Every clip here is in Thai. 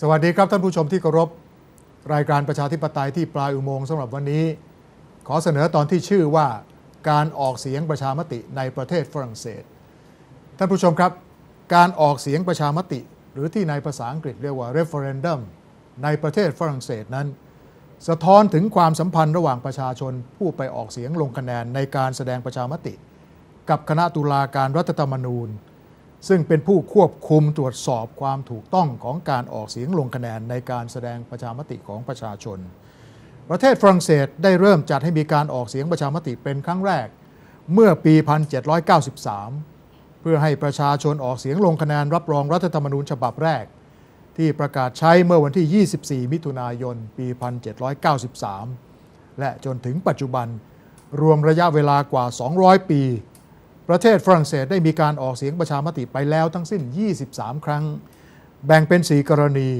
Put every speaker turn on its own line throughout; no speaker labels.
สวัสดีครับท่านผู้ชมที่เคารพรายการประชาธิปไตยที่ปลายอุโมงค์สำหรับวันนี้ ขอเสนอตอนที่ชื่อว่าการออกเสียงประชามติในประเทศฝรั่งเศส ท่านผู้ชมครับ การออกเสียงประชามติ หรือที่ในภาษาอังกฤษเรียกว่า referendum ในประเทศฝรั่งเศสนั้น สะท้อนถึงความสัมพันธ์ระหว่างประชาชนผู้ไปออกเสียงลงคะแนนในการแสดงประชามติ กับคณะตุลาการรัฐธรรมนูญ ซึ่งเป็นผู้ควบคุมตรวจสอบความถูกต้องของการออกเสียงลงคะแนนในการแสดงประชามติของประชาชน ประเทศฝรั่งเศสได้เริ่มจัดให้มีการออกเสียงประชามติเป็นครั้งแรก เมื่อปี 1793 เพื่อให้ประชาชนออกเสียงลงคะแนนรับรองรัฐธรรมนูญฉบับแรก ที่ประกาศใช้เมื่อวันที่ 24 มิถุนายน ปี 1793 และจนถึงปัจจุบันรวมระยะเวลากว่า 200 ปี ประเทศฝรั่งเศสได้มีการออกเสียงประชามติไปแล้วทั้งสิ้น 23 ครั้ง แบ่งเป็น 4 กรณี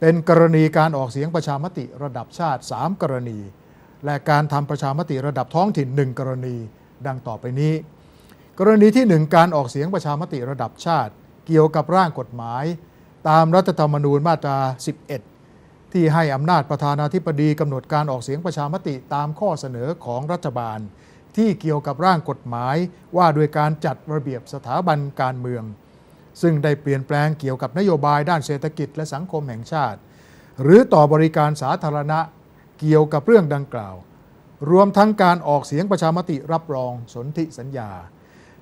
เป็นกรณีการออกเสียงประชามติระดับชาติ 3 กรณี และการทำประชามติระดับท้องถิ่น 1 กรณี ดังต่อไปนี้ กรณีที่ 1 การออกเสียงประชามติระดับชาติ เกี่ยวกับร่างกฎหมาย ตามรัฐธรรมนูญมาตรา 11 ที่ให้อำนาจประธานาธิบดีกำหนดการออกเสียงประชามติตามข้อเสนอของรัฐบาล ที่เกี่ยวกับร่างกฎหมายว่าด้วยการจัดระเบียบสถาบันการเมือง ซึ่งได้เปลี่ยนแปลงเกี่ยวกับนโยบายด้านเศรษฐกิจและสังคมแห่งชาติ หรือต่อบริการสาธารณะเกี่ยวกับเรื่องดังกล่าว รวมทั้งการออกเสียงประชามติรับรองสนธิสัญญา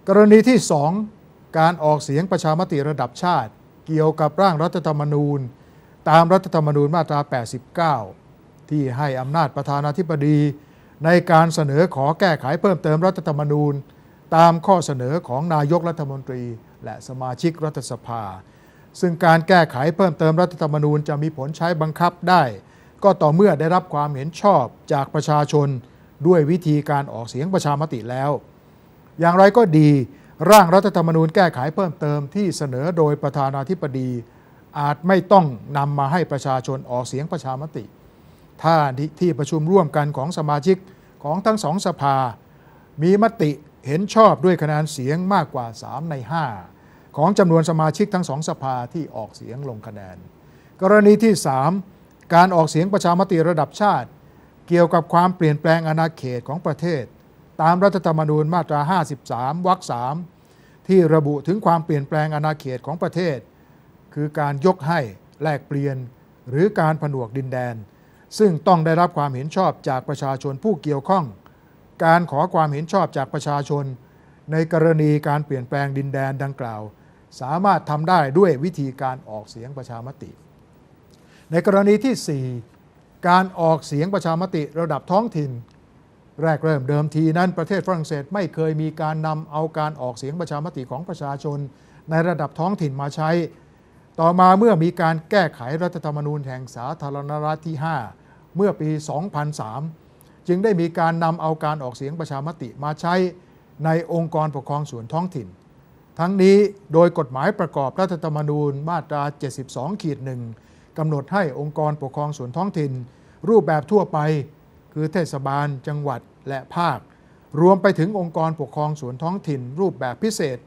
กรณีที่ 2 การออกเสียงประชามติระดับชาติ เกี่ยวกับร่างรัฐธรรมนูญ ตามรัฐธรรมนูญมาตรา 89 ที่ให้อำนาจประธานาธิบดี ในการเสนอขอแก้ไขเพิ่มเติมรัฐธรรมนูญ ตามข้อเสนอของนายกรัฐมนตรี และสมาชิกรัฐสภา ซึ่งการแก้ไขเพิ่มเติมรัฐธรรมนูญจะมีผลใช้บังคับได้ ก็ต่อเมื่อได้รับความเห็นชอบจากประชาชน ด้วยวิธีการออกเสียงประชามติแล้ว อย่างไรก็ดี ร่างรัฐธรรมนูญแก้ไขเพิ่มเติมที่เสนอโดยประธานาธิบดี อาจไม่ต้องนำมาให้ประชาชนออกเสียงประชามติ ถ้าที่ประชุมร่วมกันของสมาชิกของทั้งสองสภา มีมติเห็นชอบด้วยคะแนนเสียงมากกว่า 3 ใน 5 ของจำนวนสมาชิกทั้งสองสภาที่ออกเสียงลงคะแนน กรณีที่ 3 การออกเสียงประชามติระดับชาติ เกี่ยวกับความเปลี่ยนแปลงอาณาเขตของประเทศ ตามรัฐธรรมนูญมาตรา 53 วรรค3ที่ระบุถึงความเปลี่ยนแปลงอาณาเขตของประเทศ คือการยกให้แลกเปลี่ยนหรือการผนวกดินแดน ซึ่งต้องได้รับความเห็นชอบจากประชาชนผู้เกี่ยวข้อง การขอความเห็นชอบจากประชาชน ในกรณีการเปลี่ยนแปลงดินแดนดังกล่าว สามารถทำได้ด้วยวิธีการออกเสียงประชามติ ในกรณีที่ 4 การออกเสียงประชามติระดับท้องถิ่น แรกเริ่มเดิมทีนั้นประเทศฝรั่งเศสไม่เคยมีการนำเอาการออกเสียงประชามติของประชาชน ในระดับท้องถิ่นมาใช้ ต่อมาเมื่อมีการแก้ไขรัฐธรรมนูญแห่งสาธารณรัฐที่ 5 เมื่อปี 2003 จึงได้มีการนำเอาการออกเสียงประชามติมาใช้ในองค์กรปกครองส่วนท้องถิ่น ทั้งนี้โดยกฎหมายประกอบรัฐธรรมนูญมาตรา 72ขีดหนึ่งกำหนดให้องค์กรปกครองส่วนท้องถิ่น รูปแบบทั่วไป คือเทศบาล จังหวัดและภาค รวมไปถึงองค์กรปกครองส่วนท้องถิ่น รูปแบบพิเศษ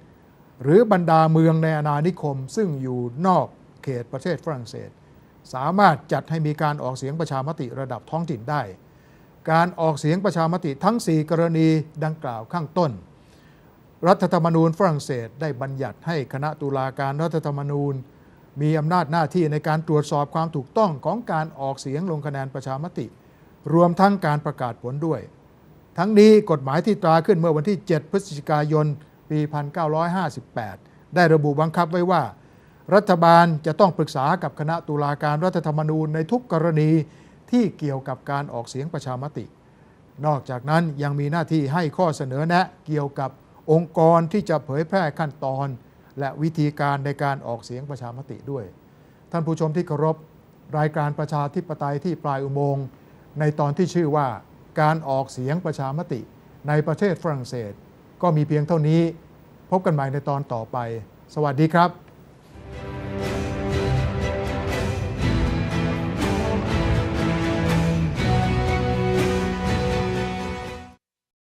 หรือบรรดาเมืองในอาณานิคม ซึ่งอยู่นอกเขตประเทศฝรั่งเศส สามารถจัดให้มีการออกเสียงประชามติระดับท้องถิ่นได้ การออกเสียงประชามติทั้ง 4 กรณีดังกล่าวข้างต้น รัฐธรรมนูญฝรั่งเศสได้บัญญัติให้คณะตุลาการรัฐธรรมนูญ มีอำนาจหน้าที่ในการตรวจสอบความถูกต้องของการออกเสียงลงคะแนนประชามติ รวมทั้งการประกาศผลด้วย ทั้งนี้กฎหมายที่ตราขึ้นเมื่อวันที่ 7 พฤศจิกายน ปี 1958 ได้ระบุบังคับไว้ว่า รัฐบาลจะต้องปรึกษากับคณะตุลาการรัฐธรรมนูญในทุกกรณีที่เกี่ยวกับการออกเสียงประชามติ นอกจากนั้นยังมีหน้าที่ให้ข้อเสนอแนะเกี่ยวกับองค์กรที่จะเผยแพร่ขั้นตอน และวิธีการในการออกเสียงประชามติด้วย ท่านผู้ชมที่เคารพรายการประชาธิปไตยที่ปลายอุโมงค์ในตอนที่ชื่อว่าการออกเสียงประชามติ ในประเทศฝรั่งเศส ก็มีเพียงเท่านี้ พบกันใหม่ในตอนต่อไป สวัสดีครับ